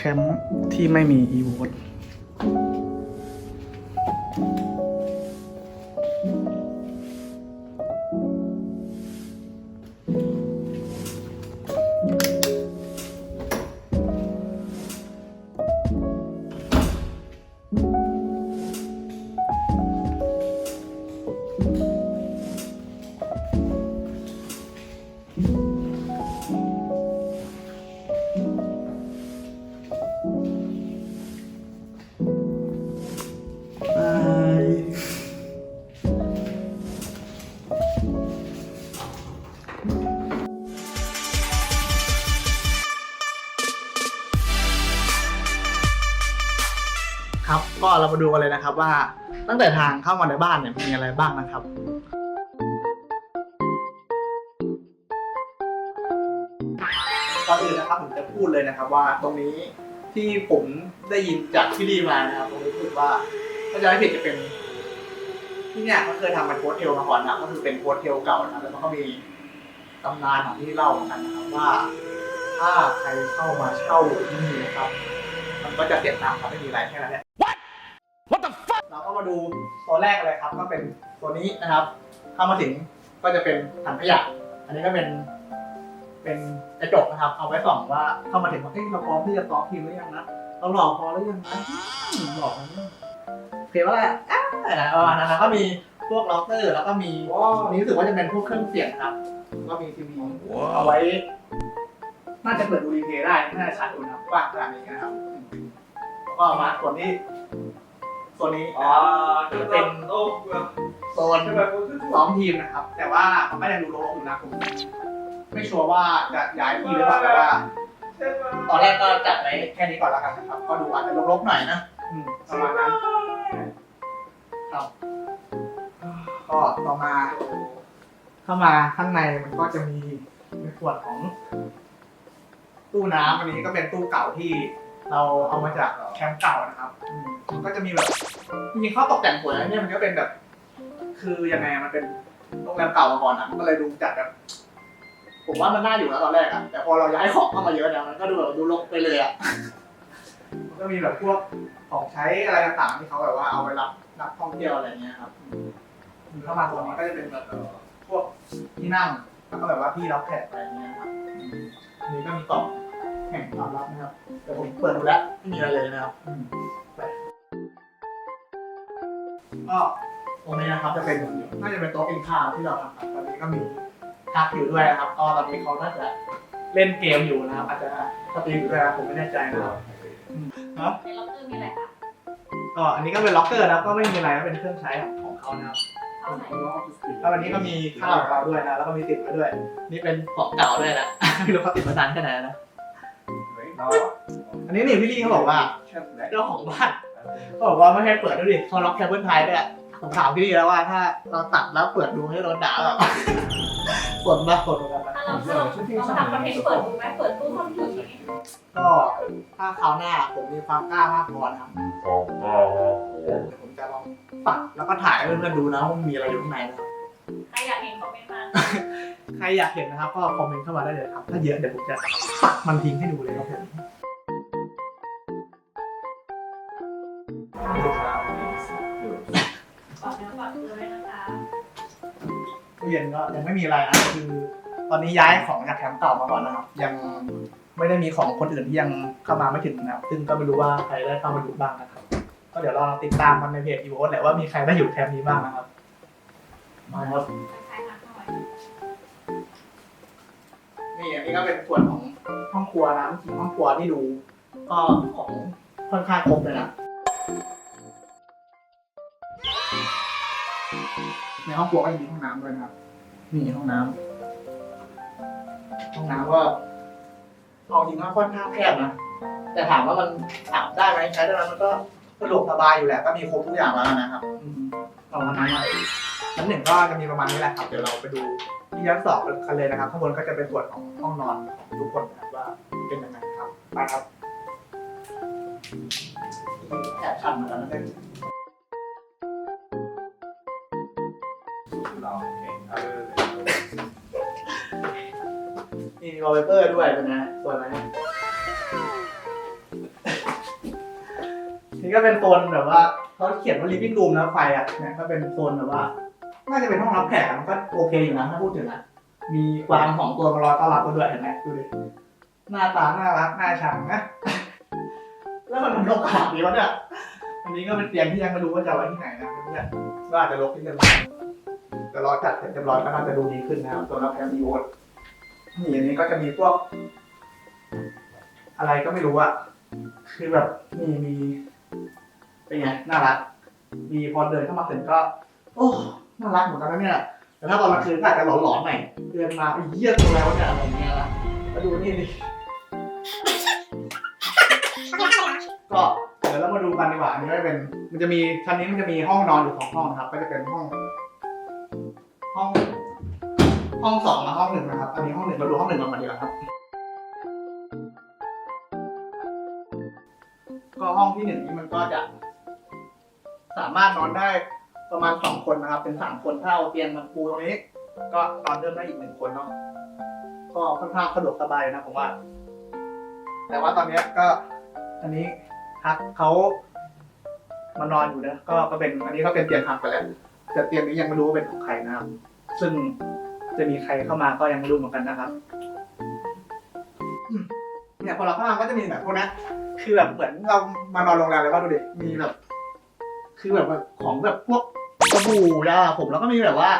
แคมป์ที่ไม่มีอีโวต เรามาดูกันเลยนะครับ ว่าตั้งแต่ทางเข้ามาในบ้านเนี่ยมีอะไรบ้างนะครับ ก่อนอื่นนะครับผมจะพูดเลยนะครับว่าตรงนี้ที่ผมได้ยินจากพี่ดีมานะครับผมรู้สึกว่าถ้าจะไม่ผิดจะเป็น ที่เนี่ยเขาเคยทำเป็นโพสเทลมาก่อนนะก็คือเป็นโพสเทลเก่านะแล้วมันก็มีตำนานของที่เล่าเหมือนกันนะครับว่า ถ้าใครเข้ามาเช่าอยู่ที่นี่นะครับ มันก็จะเสียตังค์ครับไม่มีอะไรแค่นั้นแหละ เราก็มาดูตัวแรกเลยครับ ก็เป็นตัวนี้นะครับ เข้ามาถึงก็จะเป็นถังขยะ อันนี้ก็เป็น เป็นกระจกนะครับ เอาไว้ส่องว่าเข้ามาถึงว่าเฮ้ยเราพร้อมที่จะซ้อมทีมหรือยังนะเราหล่อพอหรือยังนะอืมหล่อพอหรือยังโอเคว่าอะไรอะอ่านั่นนะก็มีพวกล็อกเตอร์ แล้วก็มีอันนี้รู้สึกว่าจะเป็นพวกเครื่องเสียงครับ ก็มีทีวีเอาไว้ น่าจะเปิดดูรีเพลย์ได้น่าจะชัดอุ่นครับกว้างขนาดนี้นะครับแล้วก็มาส่วนที่ ส่วนนี้นะอ๋อครับจะเป็นโอ้เโซนซ้อมทีมนะครับ แต่ว่ามันไม่ได้ดูรกๆนะผมไม่ชัวร์ว่าจะย้ายที่หรือเปล่าแต่ว่าตอนแรกก็จัดไว้แค่นี้ก่อนแล้วกันนะครับ ก็ดูอาจจะรกๆหน่อยนะอืมประมาณนั้นครับก็ต่อมา เข้ามาข้างในมันก็จะมีในขวดของ ตู้น้ำอันนี้ก็เป็นตู้เก่าที่ เราเอามาจากแคมป์เก่านะครับอืมมันก็จะมีแบบจริงๆเขาตกแต่งสวยนะเนี่ยมันก็เป็นแบบ คือยังไงอะมันเป็นโรงแรมเก่ามาก่อนอะมันก็เลยดูจัดแบบ ผมว่ามันน่าอยู่นะตอนแรกอะแต่พอเราย้ายของเข้ามาเยอะเนี่ยมันก็ดูแบบดูรกไปเลยอะมันก็มีแบบพวกของใช้อะไรต่างๆที่เขาแบบว่าเอาไปรับนักท่องเที่ยวอะไรเงี้ยครับอืมเข้ามาตรงนี้ก็จะเป็นแบบเอ่อพวกที่นั่งแล้วก็แบบว่าที่รับแขกอะไรเงี้ยครับอืมอันนี้ก็มีกล่อง แห่งความลับนะครับ แต่ผมเปิดดูแล้วไม่มีอะไรเลยนะครับอืมไปก็ตรงนี้นะครับจะเป็นน่าจะเป็นโต๊ะกินข้าวที่เราทำครับตอนนี้ก็มีทักอยู่ด้วยนะครับ ก็ตอนนี้เขาน่าจะเล่นเกมอยู่นะครับ อาจจะสตรีมอยู่ด้วยนะผมไม่แน่ใจนะครับครับในล็อกเกอร์มีอะไรคะก็อันนี้ก็เป็นล็อกเกอร์นะครับก็ไม่มีอะไรก็เป็นเครื่องใช้ของเขานะครับเข้าไหนแล้ววันนี้ก็มีข้าวของเราด้วยนะแล้วก็มีติดมาด้วย นี่เป็นของเก่าด้วยนะ ไม่รู้เขาติดมานานแค่ไหนนะ อันนี้นี่พี่ลี่เขาบอกว่าเจ้าของบ้านเขาบอกว่าไม่ให้เปิดด้วยดิเขาล็อกแคเบิลไทยด้วยอะผมถามพี่ลี่แล้วว่าถ้าเราตัดแล้วเปิดดูให้โดนด่าแบบฝนมาฝนเหมือนกันนะถ้าเราถ้าเราเราทำคอนเทนต์เปิดดูไหมเปิดตู้ห้องผีก็ถ้าคราวหน้าผมมีความกล้ามากพอนะครับผมจะลองปัดแล้วก็ถ่ายให้เพื่อนๆดูนะว่ามันมีอะไรอยู่ข้างในนะครับ ใครอยากเห็นคอมเมนต์มาใครอยากเห็นนะครับก็คอมเมนต์เข้ามาได้เลยครับ ถ้าเยอะเดี๋ยวผมจะปัดมันทิ้งให้ดูเลยครับผมดูครับฝากเนื้อฝากตัวด้วยนะคะตู้เย็นก็ยังไม่มีอะไรนะคือ ตอนนี้ย้ายของจากแคมป์เก่ามาก่อนนะครับ ยังไม่ได้มีของคนอื่นที่ยังเข้ามาไม่ถึงนะครับ ซึ่งก็ไม่รู้ว่าใครได้เข้ามาดูบ้างนะครับ ก็เดี๋ยวเราติดตามกันในเพจอีโวแหละว่ามีใครได้อยู่แคมป์นี้บ้างนะครับ มาครับใครมาหน่อยนี่อันนี้ก็เป็นส่วนของห้องครัวนะจริงๆห้องครัวที่ดู ก็ของค่อนข้างครบเลยนะ ในห้องครัวก็ยังมีห้องน้ำด้วยนะครับ นี่ห้องน้ำห้องน้ำก็เอาจริงว่าค่อนข้างแคบนะ แต่ถามว่ามันอาบได้ไหมใช้ได้ไหมมันก็สะดวกสบายอยู่แหละ ก็มีครบทุกอย่างแล้วนะครับ อืมประมาณนั้นนะ ชั้นหนึ่งก็จะมีประมาณนี้แหละครับ เดี๋ยวเราไปดูที่ชั้นสองกันเลยนะครับ ข้างบนก็จะเป็นส่วนของห้องนอนของทุกคนนะครับว่าเป็นยังไงครับ ไปครับแอบชันเหมือนกันนะเนี่มีวอลเปเปอร์ด้วยเป็นไงสวยไหมนี่ก็เป็นโซนแบบว่าเขาเขียนว่า living room นะไฟอะเนี่ยก็เป็นโซนแบบว่า น่าจะเป็นห้องรับแขกอะมันก็โอเคอยู่นะถ้าพูดถึงอะ มีกวางสองตัวมารอต้อนรับเราด้วยเห็นไหมดูดิหน้าตาน่ารักน่าชังนะ แล้วมันมันรกขนาดนี้วะเนี่ยอันนี้ก็เป็นเตียงที่ยังไม่รู้ว่าจะเอาไว้ที่ไหนนะเพื่อนๆก็อาจจะรกนิดนึงแต่รอจัดเสร็จเรียบร้อยก็น่าจะดูดีขึ้นนะครับสำหรับแอมบีโอนี่อันนี้ก็จะมีพวก อะไรก็ไม่รู้อะคือแบบนี่มีเป็นไงน่ารัก มีพอเดินเข้ามาถึงก็ โอ้ น่ารักเหมือนกันนะเนี่ย แต่ถ้าตอนกลางคืนก็อาจจะหลอนๆหน่อยเดินมาไอ้เหี้ยตัวแล้วะเนี่ยอะไรเงี้ยละมาดูนี่ดิก็เดี๋ยวเรามาดูกันดีกว่าอันนี้ก็จะเป็น มันจะมีชั้นนี้มันจะมีห้องนอนอยู่สองห้องนะครับ ก็จะเป็นห้อง ห้อง ห้องสองและห้องหนึ่งนะครับ อันนี้ห้องหนึ่งเราดูห้องหนึ่งก่อนดีกว่าครับ ก็ห้องที่หนึ่งนี้มันก็จะ สามารถนอนได้ ประมาณสองคนนะครับ เป็นสามคนถ้าเอาเตียงมาปูตรงนี้ ก็นอนเพิ่มได้อีกหนึ่งคนเนาะก็ค่อนข้างสะดวกสบายนะผมว่า แต่ว่าตอนเนี้ยก็ อันนี้ฮักเขามานอนอยู่นะก็ก็เป็นอันนี้ก็เป็นเตียงฮักไปแล้วแต่เตียงนี้ยังไม่รู้ว่าเป็นของใครนะครับ ซึ่งจะมีใครเข้ามาก็ยังไม่รู้เหมือนกันนะครับเนี่ยพอเราเข้ามาก็จะมีแบบพวกนี้คือแบบเหมือนเรามานอนโรงแรมเลยว่าดูดิมีแบบ คือแบบว่าของแบบพวกสบู่ยาผมแล้วก็มีแบบว่า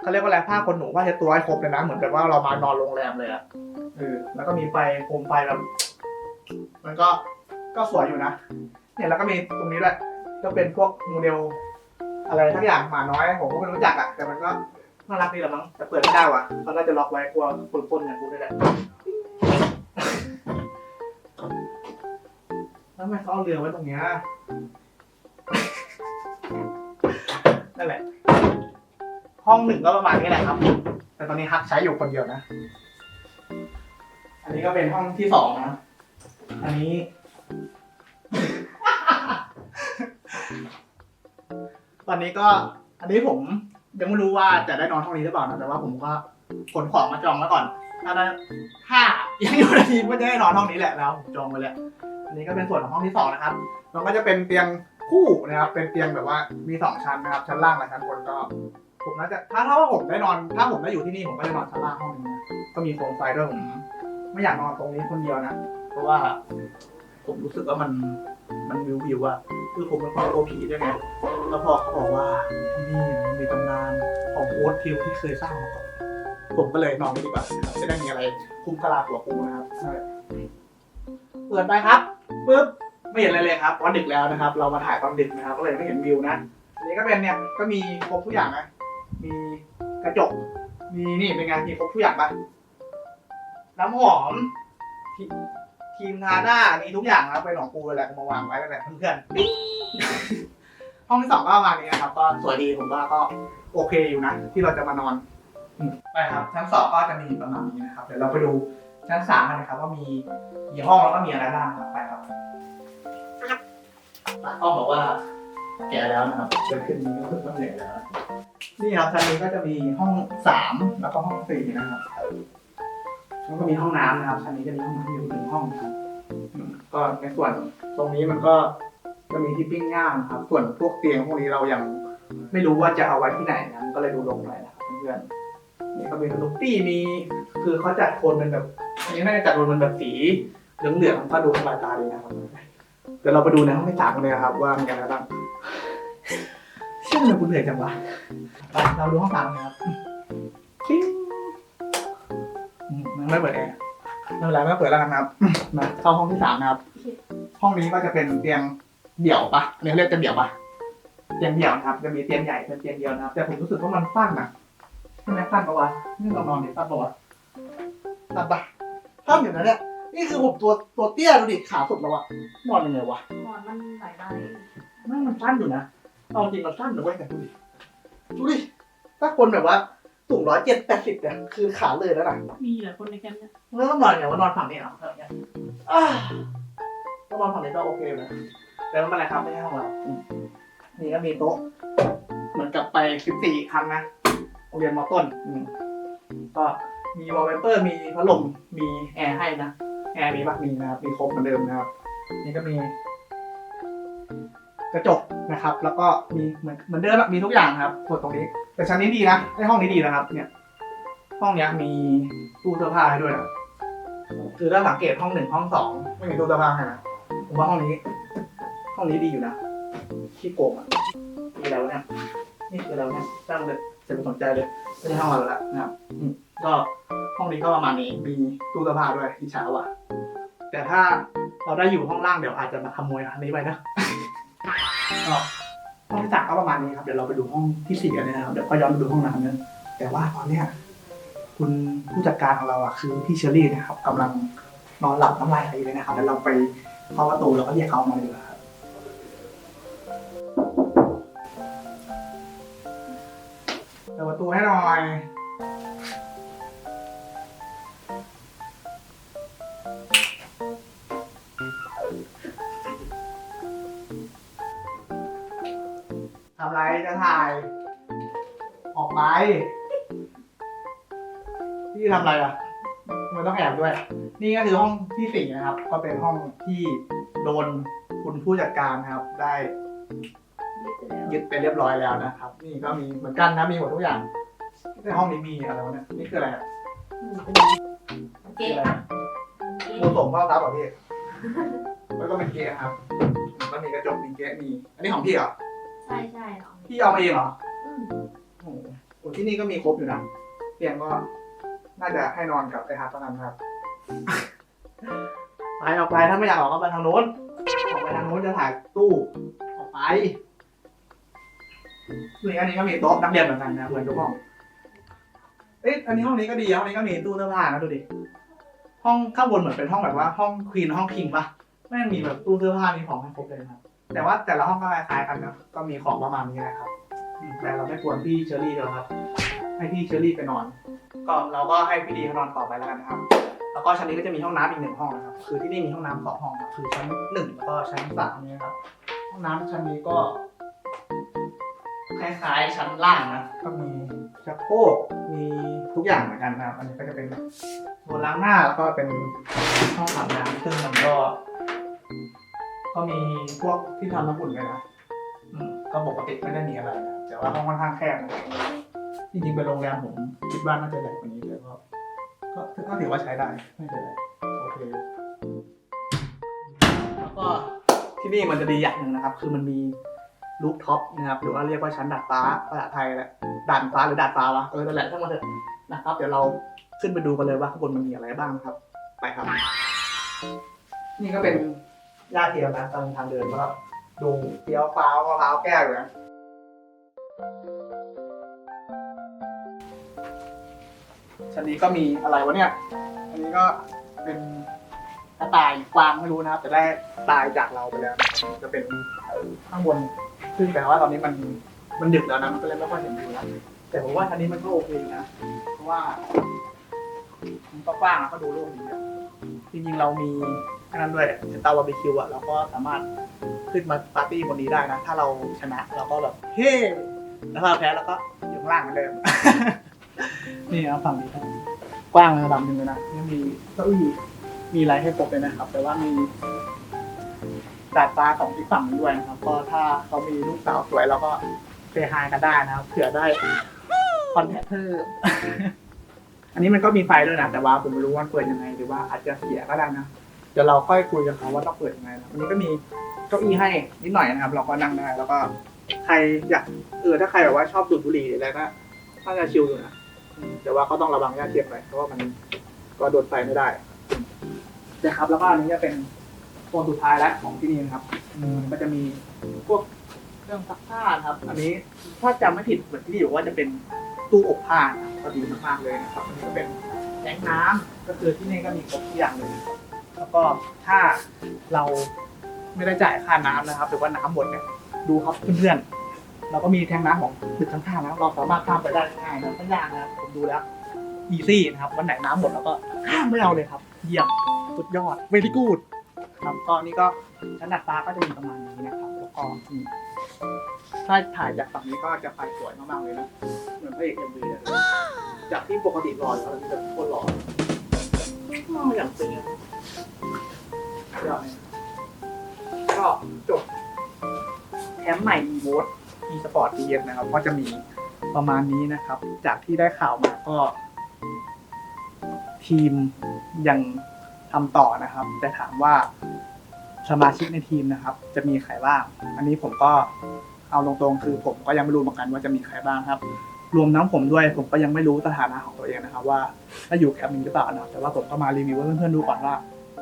เขาเรียกว่าอะไรผ้าขนหนูผ้าเช็ดตัวให้ครบเลยนะเหมือนแบบว่าเรามานอนโรงแรมเลยอะเออแล้วก็มีไฟโคมไฟแบบมันก็ก็สวยอยู่นะเนี่ยแล้วก็มีตรงนี้ด้วยก็เป็นพวกโมเดล อะไรทั้งอย่างหมาน้อยผมก็ไม่รู้จักอะแต่มันก็น่ารักดีละมั้งแต่เปิดไม่ได้ว่ะเขาน่าจะล็อกไว้กลัวคนปนอย่างกูนี่แหละแล้วทำไมเขาเอาเรือไว้ตรงเนี้ย นั่นแหละ ห้องหนึ่งก็ประมาณนี้แหละครับ แต่ตอนนี้ฮักใช้อยู่คนเดียวนะ อันนี้ก็เป็นห้องที่สองนะ อันนี้ ตอนนี้ก็ อันนี้ผมยังไม่รู้ว่าจะได้นอนห้องนี้หรือเปล่านะแต่ว่าผมก็ขนของมาจองไว้วก่อนถ้าได้ถ้ายังอยู่ในทีมก็จะได้นอนห้องนี้แหละแล้วจองไปแล้วอันนี้ก็เป็นส่วนของห้องที่สองนะครับมันก็จะเป็นเตียง คู่นะครับเป็นเตียงแบบว่ามีสองชั้นนะครับชั้นล่างและชั้นบนก็ ผมน่าจะถ้าถ้าว่าผมได้นอน ถ้าผมได้อยู่ที่นี่ผมก็จะนอนชั้นล่างห้องนี้นะก็มีโคมไฟด้วยผมไม่อยากนอนตรงนี้คนเดียวนะเพราะว่า ผมรู้สึกว่ามันมันวิววิวอะคือผมเป็นคนกลัวผีด้วยไงแล้วพอเขาบอกว่าที่นี่มันมีตำนานของโอ๊ตทิวที่เคยสร้างมาก่อนผมก็เลยนอนไม่ดีกว่าจะได้มีอะไรคุ้มกะลาหัวกูนะครับเปิดไปครับปึ๊บ ไม่เห็นอะไรเลยครับเพราะดึกแล้วนะครับ เรามาถ่ายตอนดึกนะครับ ก็เลยไม่เห็นวิวนะอันนี้ก็เป็นเนี่ยก็มีครบทุกอย่างนะมีกระจก มีนี่เป็นไงมีครบทุกอย่างปะน้ำหอมทีมงาหน้ามีทุกอย่างนะเป็นของกูเลยแหละมาวางไว้แล้วแหละเพื่อนๆห้องที่สองก็ประมาณนี้นะครับก็สวยดีผมว่าก็โอเคอยู่นะที่เราจะมานอนไปครับชั้นสองก็จะมีประมาณนี้นะครับเดี๋ยวเราไปดูชั้นสามกันนะครับว่ามีกี่ห้องแล้วก็มีอะไรบ้างครับไปครับ ห้องบอกว่าแก่แล้วนะครับเกิดขึ้นนี้ก็คือต้องเหนื่อยแล้ว นี่ครับชั้นนี้ก็จะมีห้องสามแล้วก็ห้องสี่นะครับแล้วก็มีห้องน้ำนะครับชั้นนี้จะมีห้องน้ำอยู่หนึ่งห้องครับก็ในส่วนตรงนี้มันก็จะมีที่ปิ้งย่างครับ ส่วนพวกเตียงพวกนี้เรายังไม่รู้ว่าจะเอาไว้ที่ไหนนะก็เลยดูลงหน่อยนะครับเพื่อนๆนี่ก็มีสนุปปี้มีคือเขาจัดโทนเป็นแบบอันนี้น่าจะจัดโทนเป็นแบบสีเหลืองๆก็ดูสบายตาดีนะครับ เดี๋ยวเราไปดูในห้องที่สามกันเลยครับ ว่ามีอะไรบ้างเชื่อเลยคุณเหนื่อยจังวะไปเราดูห้องสามกันครับปิ้งอืมมันไม่เปิดแอร์ไม่เป็นไรไม่เปิดแล้วกันนะครับมาเข้าห้องที่สามนะครับ ห้องนี้ก็จะเป็นเตียงเดี่ยวปะเรียกเรียกเตียงเดี่ยวปะเตียงเดี่ยวนะครับ จะมีเตียงใหญ่เป็นเตียงเดียวนะครับ แต่ผมรู้สึกว่ามันสั้นนะใช่ไหมสั้นปะวะนี่เรานอนดิสั้นปะวะสั้นปะสั้นอยู่นะเนี่ย นี่คือผมตัวตัวเตี้ยดูดิขาสุดแล้วอะนอนยังไงวะหมอนมันหลายใบแม่งมันสั้นอยู่นะเอาจริงมันสั้นนะเว้ยแต่ดูดิดูดิถ้าคนแบบว่าสูงร้อยเจ็ดแปดสิบเนี่ยคือขาเลยแล้วนะมีหลายคนในแคมป์เนี่ยแล้วต้องนอนไงว่านอนฝั่งนี้เหรอแบบเนี้ยอ่าต้องนอนฝั่งนี้ก็โอเคอยู่นะแต่ไม่เป็นไรครับไม่ใช่ห้องเราอืมนี่ก็มีโต๊ะเหมือนกับไปสิบสี่ครั้งนะโรงเรียนมอต้นอืมก็มีวอลเปเปอร์ มีพัดลมมีแอร์ให้นะ แอร์มีบักมีนะครับมีครบเหมือนเดิมนะครับ นี่ก็มี กระจกนะครับ แล้วก็มีเหมือนเหมือนเดิมอะมีทุกอย่างครับส่วตรงนี้ แต่ชั้นนี้ดีนะไอห้องนี้ดีนะครับ เนี่ย ห้องเนี้ยมีตู้เสื้อผ้าให้ด้วยนะคือถ้าสังเกตห้องหนึ่งห้องสองไม่มีตู้เสื้อผ้าให้นะผมว่าห้องนี้ ห้องนี้ดีอยู่นะขี้โกงอะมีแล้วะเนี่ยนี่คือแล้วเนี่ยตั้งเลยจะไปสนใจเลยไม่ใช่ห้องเราล้วนะครับก็ ห้องนี้ก็ประมาณนี้มีตู้เสื้อผ้าด้วยที่เช้าอะ แต่ถ้าเราได้อยู่ห้องล่างเดี๋ยวอาจจะมาขโมยอันนี้ไปนะก็ห้องที่สามก็ประมาณนี้ครับเดี๋ยวเราไปดูห้องที่สี่กันเลยนะครับเดี๋ยวก็ย้อนไปดูห้องน้ำกันแต่ว่าตอนเนี้ยคุณผู้จัดการของเราอะคือพี่เชอรี่นะครับกำลังนอนหลับน้ำลายไหลอยู่เลยนะครับเดี๋ยวเราไปเคาะประตูแล้วก็เรียกเขาออกมาเลยครับเปิดประตูให้หน่อยำไรจะถ่าย ออกไป พี่ทำอะไรอะทำไมันต้องแอบด้วย นี่ก็คือห้องที่สี่นะครับ ก็เป็นห้องที่โดนคุณผู้จัดการนะครับ ได้ยึดไปเรียบร้อยแล้วนะครับ นี่ก็มีเหมือนกันนะมีหมดทุกอย่างในห้องนี้มีอะไรวะเนี่ยนี่คืออะไรอะเจ๊ปะมูส่งเข้ารับเหรอพี่ แล้วก็เป็นเกะครับแล้วก็มีกระจกมีเกะมี อันนี้ของพี่เหรอ ใช่ใช่หรอพี่เอามาเองเหรออืมโอ้โหที่นี่ก็มีครบอยู่นะเตียงก็น่าจะให้นอนกับไอ้ฮาร์ตนั้นครับ ไปออกไปถ้าไม่อยากออกก็ไปทางโน้นออกไปทางโน้นจะถ่ายตู้ออกไปนี่อันนี้ก็มีโต๊ะนักเรียนเหมือนกันนะเหมือนทุกห้อง เอ๊ะอันนี้ห้องนี้ก็ดีห้องนี้ก็มีตู้เสื้อผ้านะดูดิ ห้องข้างบนเหมือนเป็นห้องแบบว่า ห้องควีนห้องคิงปะแม่งมีแบบตู้เสื้อผ้ามีของให้ครบเลยนะครับ แต่ว่าแต่ละห้องก็คล้ายๆกันนะก็มีของประมาณนี้นะครับแต่เราไม่ควรพี่เชอรี่เลยครับ ให้พี่เชอรี่ไปนอน ก็เราก็ให้พี่ดีเขานอนต่อไปแล้วกันนะครับ แล้วก็ชั้นนี้ก็จะมีห้องน้ำอีกหนึ่งห้องนะครับ คือที่นี่มีห้องน้ำสองห้องครับคือชั้นหนึ่งแล้วก็ชั้นสามนี่ครับ ห้องน้ำชั้นนี้ก็คล้ายๆชั้นล่างนะก็มีชักโครกมีทุกอย่างเหมือนกันนะครับ อันนี้ก็จะเป็นโซนล้างหน้าแล้วก็เป็นห้องอาบน้ำซึ่งมันก็ ก็มีพวกที่ทำน้ำอุ่นกันนะอืมก็ปกติไม่ได้มีอะไรนะแต่ว่าห้องค่อนข้างแคบนะจริงๆเป็นโรงแรมผมคิดว่าน่าจะใหญ่กว่านี้แต่ก็ก็ก็ถือว่าใช้ได้ไม่เป็นไรโอเคแล้วก็ที่นี่มันจะดีอย่างหนึ่งนะครับ คือมันมีรูฟท็อปนะครับหรือว่าเรียกว่าชั้นดาดฟ้าภาษาไทยแหละด่านฟ้าหรือดาดฟ้าวะเออนั่นแหละทั้งหมดเถอะนะครับ เดี๋ยวเราขึ้นไปดูกันเลยว่าข้างบนมันมีอะไรบ้างนะครับ ไปครับ นี่ก็เป็น หญ้าเทียมนะตามทางเดินก็ดูเฟี้ยวฟ้าวมะพร้าวแก้วอยู่นะชั้นนี้ก็มีอะไรวะเนี่ย อันนี้ก็เป็นกระต่ายกวางไม่รู้นะครับแต่ได้ตายจากเราไปแล้ว จะเป็นข้างบนซึ่งแต่ว่าตอนนี้มันมันดึกแล้วนะมันก็เลยไม่ค่อยเห็นวิวแล้วแต่ผมว่าชั้นนี้มันก็โอเคนะเพราะว่ามันก็กว้างแล้วก็ดูโล่งดีอะ จริงๆเรามีอันนั้นด้วยเตาบาร์บีคิวอะเราก็สามารถขึ้นมาปาร์ตี้บนนี้ได้นะ ถ้าเราชนะเราก็แบบเฮ้แล้วถ้าเราแพ้เราก็อยู่ข้างล่างเหมือนเดิม นี่ครับฝั่งนี้ครับกว้างระดับหนึ่งเลยนะยังมีเก้าอี้มีอะไรให้ครบเลยนะครับ แต่ว่ามีดาดฟ้าของอีกฝั่งหนึงด้วยนะครับ ก็ถ้าเขามีลูกสาวสวยเราก็เซฮายกันได้นะครับเผื่อได้คอนแทคเพิ่ม อันนี้มันก็มีไฟด้วยนะแต่ว่าผมไม่รู้ว่าเปิดยังไงหรือว่าอาจจะเสียก็ได้นะเดี๋ยวเราค่อยคุยกับเขาว่าต้องเปิดยังไงนะวันนี้ก็มีเก้าอี้ให้นิดหน่อยนะครับ เราก็นั่งได้แล้วก็ใครอยากเออถ้าใครแบบว่าชอบดูดบุหรี่อะไรก็น่าจะชิลอยู่นะแต่ว่าก็ต้องระวังยาเทียมหน่อยเพราะว่ามันก็โดนไฟไม่ได้นะครับแล้วก็อันนี้จะเป็นโซนสุดท้ายแล้วของที่นี่นะครับมันจะมีพวกเครื่องซักผ้าครับ อันนี้ถ้าจำไม่ผิดเหมือนที่นี่บอกว่าจะเป็นตู้อบผ้านะครับ ก็ดีมากๆเลยนะครับอันนี้ก็เป็นแทงน้ำก็คือที่นี่ก็มีครบทุกอย่างเลยนะครับแล้วก็ถ้าเราไม่ได้จ่ายค่าน้ำนะครับ หรือว่าน้ำหมดเนี่ยดูครับเพื่อนๆเราก็มีแทงน้ำของตึกข้างๆนะเราสามารถข้ามไปได้ง่ายนะไม่ยากนะครับผมดูแล้วอีซี่นะครับวันไหนน้ำหมดเราก็ข้ามไม่เอาเลยครับ เยี่ยมสุดยอดเวลี่กูดครับก็นี่ก็ชั้นดัดฟ้าก็จะมีประมาณนี้นะครับแล้วก็ ถ้าถ่ายจากฝั่งนี้ก็จะไฟสวยมากๆเลยนะเหมือนพระเอกเอ็มวีเลยจากที่ปกติหล่อยู่แล้วนี่แบบโคตรหล่อมองอย่างจริงยอดก็จบมป์ใหม่อีโวตอีสปอร์ตดีเอ็นะครับ ก็จะมีประมาณนี้นะครับ จากที่ได้ข่าวมาก็ ทีมยังทำต่อนะครับ แต่ถามว่าสมาชิกในทีมนะครับ จะมีใครบ้าง อันนี้ผมก็ เอาตรงๆ คือผมก็ยังไม่รู้เหมือนกันว่าจะมีใครบ้างครับ รวมทั้งผมด้วยผมก็ยังไม่รู้สถานะของตัวเองนะครับว่าถ้าอยู่แคมป์นี้หรือเปล่านะแต่ว่าผมก็มารีวิวให้เพื่อนๆดูก่อนว่า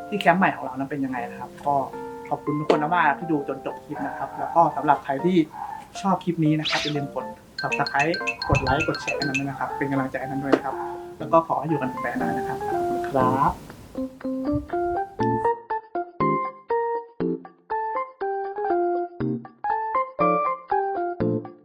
ที่แคมป์ใหม่ของเรานั้นเป็นยังไงนะครับ ก็ขอบคุณทุกคนมากๆที่ดูจนจบคลิปนะครับ แล้วก็สำหรับใครที่ชอบคลิปนี้นะครับอย่าลืมกด subscribe กดไลค์กดแชร์ให้นั้นด้วยนะครับ เป็นกำลังใจให้นั้นด้วยนะครับ แล้วก็ขอให้อยู่กันเป็นแฟนนานนะครับขอบคุณครับ